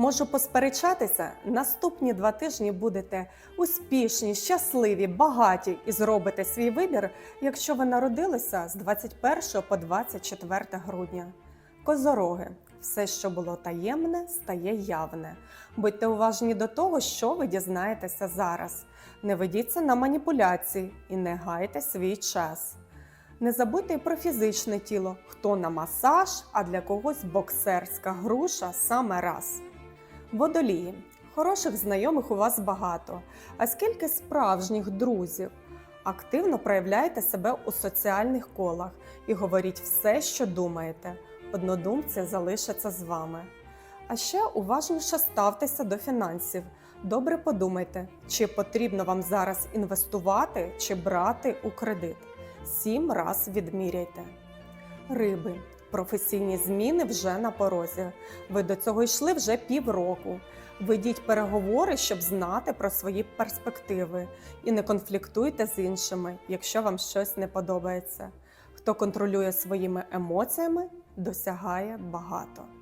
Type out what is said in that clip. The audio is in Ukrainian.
Можу посперечатися, наступні два тижні будете успішні, щасливі, багаті і зробите свій вибір, якщо ви народилися з 21 по 24 грудня. Козороги. Все, що було таємне, стає явне. Будьте уважні до того, що ви дізнаєтеся зараз. Не ведіться на маніпуляції і не гайте свій час. Не забудьте й про фізичне тіло, хто на масаж, а для когось боксерська груша саме раз. Водолії. Хороших знайомих у вас багато. А скільки справжніх друзів? Активно проявляйте себе у соціальних колах і говоріть все, що думаєте. Однодумці залишаться з вами. А ще уважніше ставтеся до фінансів. Добре подумайте, чи потрібно вам зараз інвестувати чи брати у кредит. Сім раз відміряйте. Риби. Професійні зміни вже на порозі. Ви до цього йшли вже півроку. Ведіть переговори, щоб знати про свої перспективи, і не конфліктуйте з іншими, якщо вам щось не подобається. Хто контролює своїми емоціями, досягає багато.